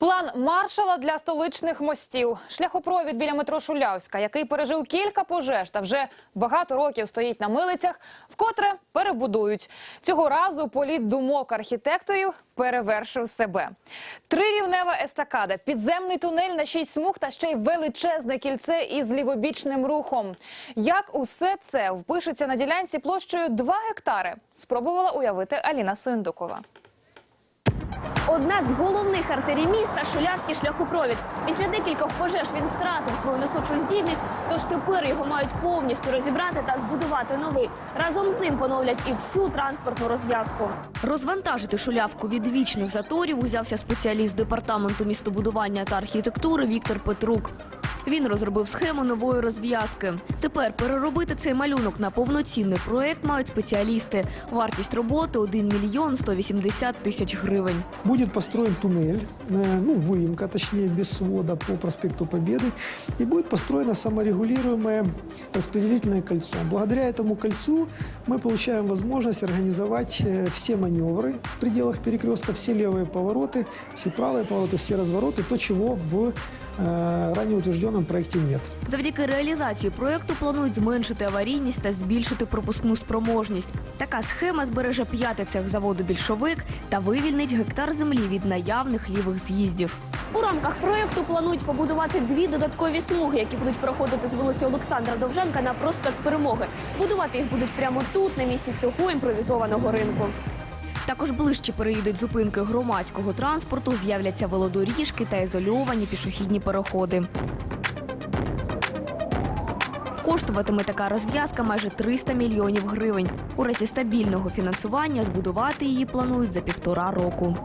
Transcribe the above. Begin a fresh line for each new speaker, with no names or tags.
План маршала для столичних мостів. Шляхопровід біля метро Шулявська, який пережив кілька пожеж та вже багато років стоїть на милицях, вкотре перебудують. Цього разу політ думок архітекторів перевершив себе. Трирівнева естакада, підземний тунель на шість смуг та ще й величезне кільце із лівобічним рухом. Як усе це впишеться на ділянці площею 2 гектари? Спробувала уявити Аліна Суєндукова.
Одна з головних артерій міста Шулявський шляхопровід. Після декількох пожеж він втратив свою несучу здібність, тож тепер його мають повністю розібрати та збудувати новий. Разом з ним поновлять і всю транспортну розв'язку. Розвантажити шулявку від вічних заторів узявся спеціаліст департаменту містобудування та архітектури Віктор Петрук. Він розробив схему нової розв'язки. Тепер переробити цей малюнок на повноцінний проект мають спеціалісти. Вартість роботи 1 мільйон 180 тисяч гривень.
Будет построен туннель, э, ну, выемка, точнее, без свода по проспекту Победы, и будет построено саморегулируемое распределительное кольцо. Благодаря этому кольцу мы получаем возможность организовать э, все маневры в пределах перекрестка, все левые повороты, все правые повороты, все развороты, то, чего в э, ранее утвержденном проекте нет.
Завдяки реалізації проекту планують зменшити аварійність та збільшити пропускну спроможність. Така схема збереже п'ятий цех заводу більшовик та вивільнить гектар землі від наявних лівих з'їздів. У рамках проекту планують побудувати дві додаткові смуги, які будуть проходити з вулиці Олександра Довженка на проспект Перемоги. Будувати їх будуть прямо тут, на місці цього імпровізованого ринку. Також ближче переїдуть зупинки громадського транспорту, з'являться велодоріжки та ізольовані пішохідні переходи. Коштуватиме така розв'язка майже 300 мільйонів гривень. У разі стабільного фінансування збудувати її планують за півтора року.